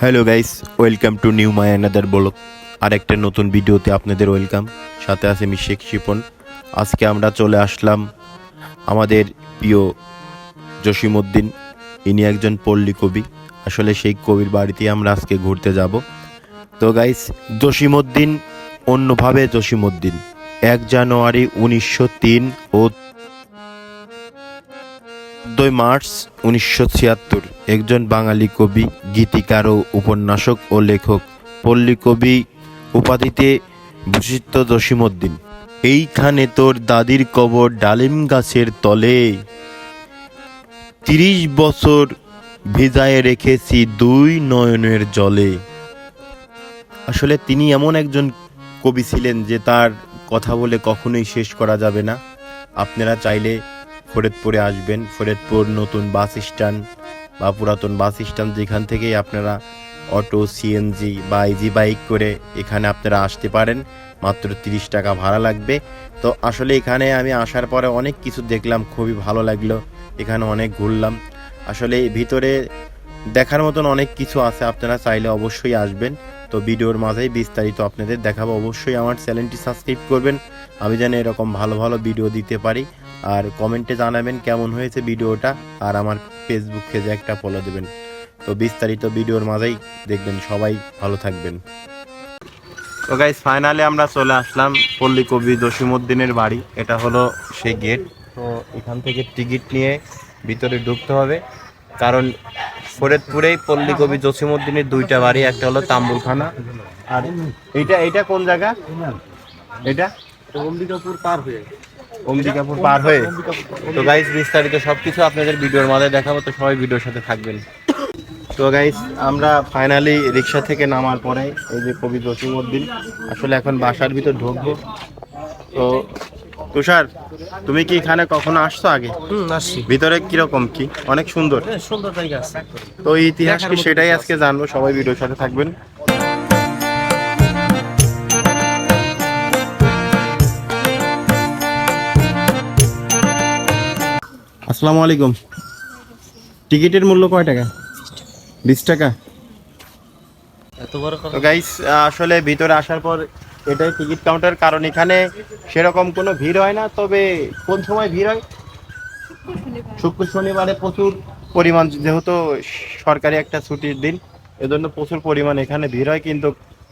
Hello guys welcome to new my another blog আর একটা নতুন ভিডিওতে আপনাদের ওয়েলকাম সাথে আছে আমি শেখ শিপন। আজকে আমরা চলে আসলাম আমাদের প্রিয় জসিমউদ্দিন। ইনি একজন পল্লী কবি। আসলে সেই কবির বাড়িতে আমরা আজকে ঘুরতে যাব। তো গাইস জসিমউদ্দিন অন্যভাবে জসিমউদ্দিন। এক জানুয়ারি উনিশশো তিন ও চোদ্দই মার্চ উনিশশো ছিয়াত্তর, একজন বাঙালি কবি, গীতিকার ও উপন্যাসক ও লেখক। পল্লী কবি উপাধিতে ভূষিত জসিমউদ্দিন। এইখানে তোর দাদির কবর ডালিম গাছের তলে। তিরিশ বছর ভিজায় রেখেছি দুই নয়নের জলে। আসলে তিনি এমন একজন কবি ছিলেন যে তার কথা বলে কখনোই শেষ করা যাবে না। আপনারা চাইলে ফরিদপুরে আসবেন। ফরিদপুর নতুন বাস স্ট্যান্ড বা পুরাতন বাস স্ট্যান্ড যেখান থেকেই আপনারা অটো সিএনজি বা ইজি বাইক করে এখানে আপনারা আসতে পারেন। মাত্র তিরিশ টাকা ভাড়া লাগবে। তো আসলে এখানে আমি আসার পরে অনেক কিছু দেখলাম, খুবই ভালো লাগল। এখানে অনেক ঘুরলাম। আসলে ভিতরে দেখার মতন অনেক কিছু আছে, আপনারা চাইলে অবশ্যই আসবেন। তো ভিডিওর মাঝেই বিস্তারিত আপনাদের দেখাবো। অবশ্যই আমার চ্যানেলটি সাবস্ক্রাইব করবেন। আমি যেন এরকম ভালো ভালো ভিডিও দিতে পারি। আর কমেন্টে জানাবেন কেমন হয়েছে ভিডিওটা, আর আমার ফেসবুক পেজে একটা ফলো দেবেন। তো বিস্তারিত ভিডিওর মাঝেই দেখবেন, সবাই ভালো থাকবেন। তো গাইজ ফাইনালি আমরা চলে আসলাম পল্লী কবি জসিমউদ্দিনের বাড়ি। এটা হলো সেই গেট তো এখান থেকে টিকিট নিয়ে ভিতরে ঢুকতে হবে। কারণ ফরিদপুরেই পল্লী কবি জসিমউদ্দিনের দুইটা বাড়ি, একটা হলো তাম্বুলখানা। আর এইটা এইটা কোন জায়গা? এটা? পার হয়ে অম্বিকাপুর পার হয়ে। তো গাইস বিস্তারিত সবকিছু আপনাদের ভিডিওর মাঝে দেখাবো তো সবাই ভিডিওর সাথে থাকবেন। তো গাইস আমরা ফাইনালি রিক্সা থেকে নামার পরে এই যে কবি জসিমউদ্দিন আসলে এখন বাসার ভিতর ঢুকবো। তো তুষার তুমি কি এখানে কখনো আসছো আগে? আসছি। ভিতরে কীরকম কি? অনেক সুন্দর। হ্যাঁ, সুন্দর জায়গা আছে। তো ইতিহাস কি সেটাই আজকে জানব সবাই ভিডিওর সাথে থাকবেন। আসসালামু আলাইকুম। টিকিটের মূল্য কয় টাকা? বিশ টাকা। এত বড় তো গাইস আসলে ভিতরে আসার পর এটাই টিকিট কাউন্টার কারণ এখানে সেরকম কোনো ভিড় হয় না তবে কোন সময় ভিড় হয়? শুক্র শনিবারে প্রচুর পরিমাণ যেহেতু সরকারি একটা ছুটির দিন এজন্য প্রচুর পরিমাণ এখানে ভিড় হয় কিন্তু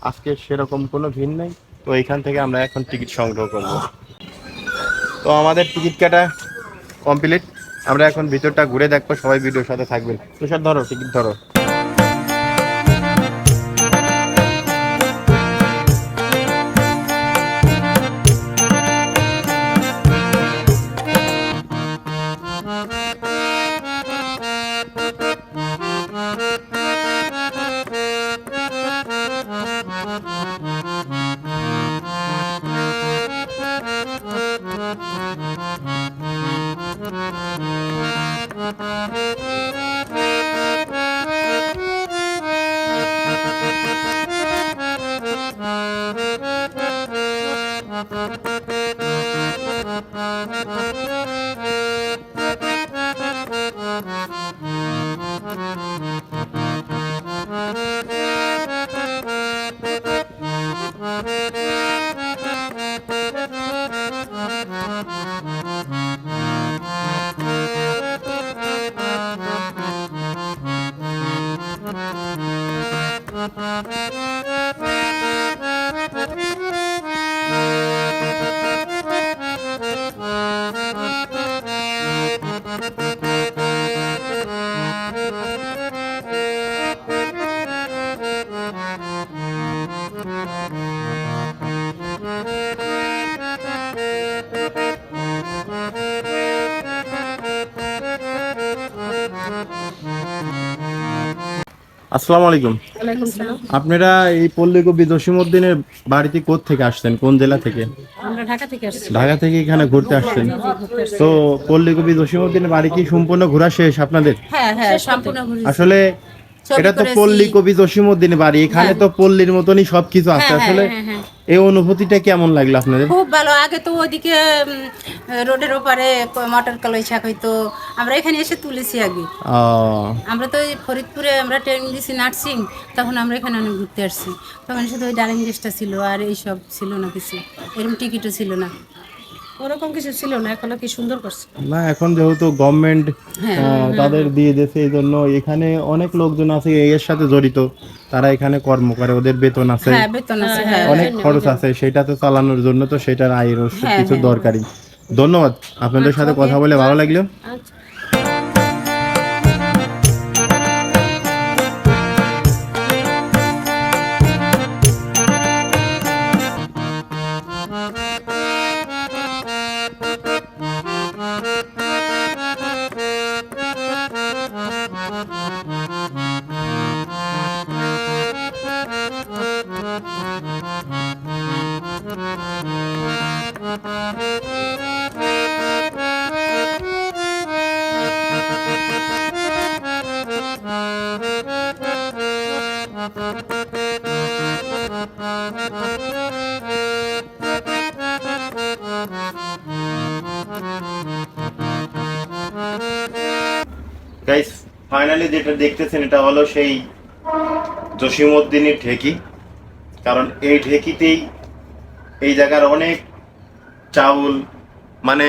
আজকে সেরকম কোনো ভিড় নেই। তো এখান থেকে আমরা এখন টিকিট সংগ্রহ করব। তো আমাদের টিকিট কাটা কমপ্লিট আমরা এখন ভিতরটা ঘুরে দেখব সবাই ভিডিওর সাথে থাকবেন। তুষার ধরো টিকিট ধরো। আসসালামু আলাইকুম। আপনারা এই পল্লী কবি জসিমউদ্দিনের বাড়িতে কোথ থেকে আসছেন? কোন জেলা থেকে? ঢাকা থেকে এখানে ঘুরতে আসছেন। তো পল্লী কবি জসিমউদ্দিনের বাড়ি কি সম্পূর্ণ ঘোরা শেষ আপনাদের? হ্যাঁ হ্যাঁ আসলে এটা তো পল্লী কবি জসিমউদ্দিনের বাড়ি এখানে হ্যাঁ। তো পল্লীর মতনই সবকিছু আছে। হ্যাঁ, হ্যাঁ, আসলে। এই অনুভূতিটা কেমন লাগল আপনাদের? খুব ভালো। আগে তো ওদিকে রোডের ওপারে মটর কলাই শাক হইতো। আমরা এখানে এসে তুলেছি আগে। আমরা তো ফরিদপুরে আমরা ট্রেনিং দিছি নার্সিং তখন আমরা এখানে অনেক ঘুরতে আসছি। তখন শুধু ওই ডালিম গাছটা ছিল আর এইসব ছিল না কিছু। এরকম টিকিটও ছিল না। ওরকম কিছু ছিল না এখন কি সুন্দর করছে? না এখন যেহেতু গভর্নমেন্ট হ্যাঁ, তাদের দিয়ে দিয়েছে এই জন্য এখানে অনেক লোকজন আছে এর সাথে জড়িত। তারা এখানে কর্ম করে ওদের বেতন আছে। হ্যাঁ বেতন আছে হ্যাঁ অনেক খরচ আছে। সেটা তো চালানোর জন্য তো সেটার আয়ের হ্যাঁ, কিছু হ্যাঁ। দরকারি ধন্যবাদ আপনাদের সাথে কথা বলে ভালো লাগল। আচ্ছা। গাইস ফাইনালি যেটা দেখতেছেন, এটা হলো সেই জসিমউদ্দিনের ঢেকি। কারণ এই ঢেকিতেই এই জায়গার অনেক চাউল মানে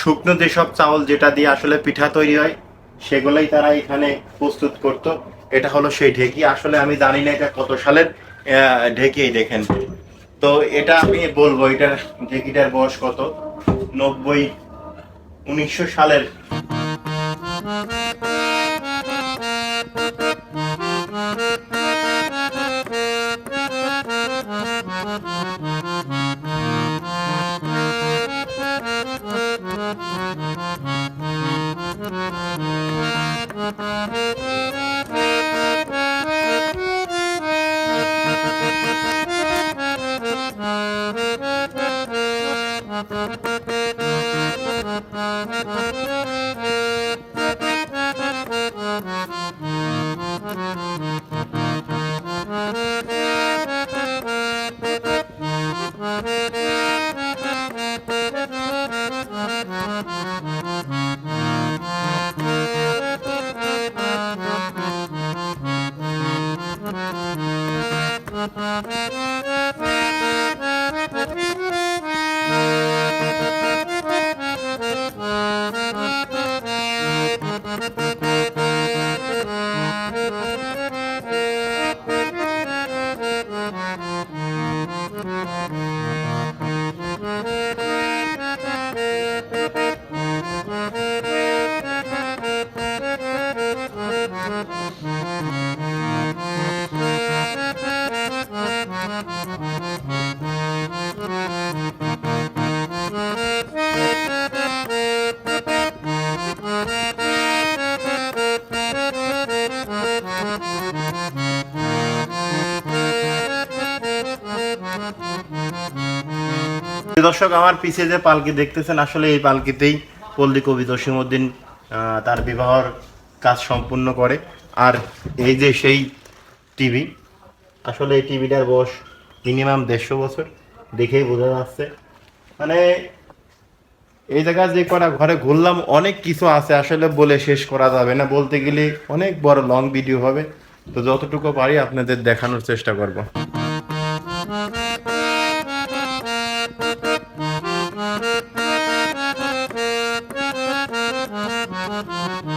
শুকনো যেসব চাউল যেটা দিয়ে আসলে পিঠা তৈরি হয়, সেগুলোই তারা এখানে প্রস্তুত করত। এটা হলো সেই ঢেকি। আসলে আমি জানি না এটা কত সালের ঢেকি দেখেন। তো এটা আমি বলব, এটার ঢেকিটার বয়স কত? নব্বই, উনিশশো সালের Thank দর্শক আমার পিছে যে পালকি দেখতেছেন আসলে এই পালকিতেই পল্লী কবি জসিমউদ্দিন আহ, তার বিবাহর কাজ সম্পূর্ণ করে। আর এই যে সেই টিভি আসলে এই টিভিটার বয়স মিনিমাম দেড়শো বছর দেখেই বোঝা যাচ্ছে। মানে এই জায়গায় যে করা ঘরে ঘুরলাম অনেক কিছু আছে আসলে বলে শেষ করা যাবে না। বলতে গেলে অনেক বড় লং ভিডিও হবে। তো যতটুকু পারি আপনাদের দেখানোর চেষ্টা করব।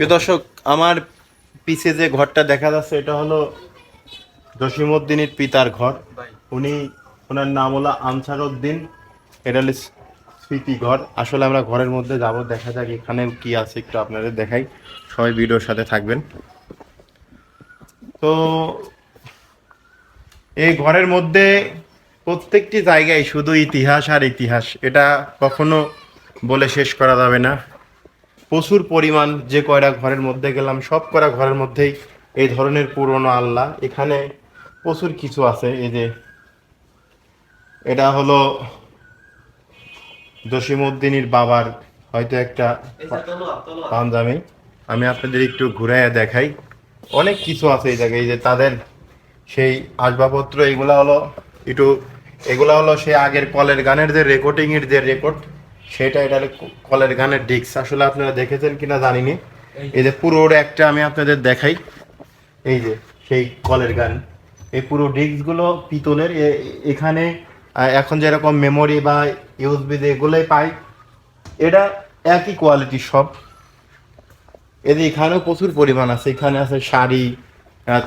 প্রিয় দর্শক, আমার পিছে যে ঘরটা দেখা যাচ্ছে, এটা হলো জসিমউদ্দিনের পিতার ঘর। উনি, ওনার নাম হলো আনসার উদ্দিন এটা হলো স্মৃতি ঘর। আসলে আমরা ঘরের মধ্যে যাব, দেখা যাক এখানে কি আছে, একটু আপনাদের দেখাই। সবাই ভিডিওর সাথে থাকবেন। তো, এই ঘরের মধ্যে প্রত্যেকটি জায়গায় শুধু ইতিহাস আর ইতিহাস, এটা কখনো বলে শেষ করা যাবে না। প্রচুর পরিমাণ যে কয়টা ঘরের মধ্যে গেলাম সব কয়টা ঘরের মধ্যেই এই ধরনের পুরনো আল্লাহ এখানে প্রচুর কিছু আছে এই যে এটা হলো জসিমউদ্দিনের বাবার হয়তো একটা পাঞ্জামি আমি আপনাদের একটু ঘুরাইয়া দেখাই। অনেক কিছু আছে এই জায়গায় এই যে তাদের সেই আসবাবপত্র এগুলা হলো একটু এগুলা হলো সেই আগের কলের গানের যে রেকর্ডিং এর যে রেকর্ড সেটা এটা কলের গানের ডিক্স আসলে আপনারা দেখেছেন কিনা জানিনি। এই যে। পুরো একটা আমি আপনাদের দেখাই। এই যে সেই কলের গান। এই পুরো ডিস্কগুলো পিতলের। এখানে এখন যেরকম মেমোরি বা ইউজবি এগুলোই পাই এটা একই কোয়ালিটির সব। এদের এখানেও প্রচুর পরিমাণ আছে। এখানে আছে শাড়ি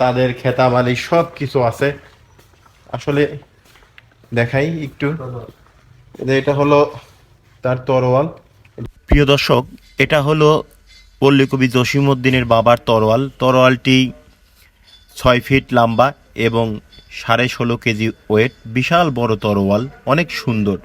তাদের খেতাবালি সব কিছু আছে। আসলে দেখাই একটু। এটা হলো তার তরোয়াল। প্রিয় দর্শক, এটা হলো পল্লীকবি জসিমউদ্দিনের বাবার তরোয়াল। তরোয়ালটি ছয় ফিট লম্বা এবং সাড়ে ষোলো কেজি ওয়েট। বিশাল বড় তরোয়াল, অনেক সুন্দর।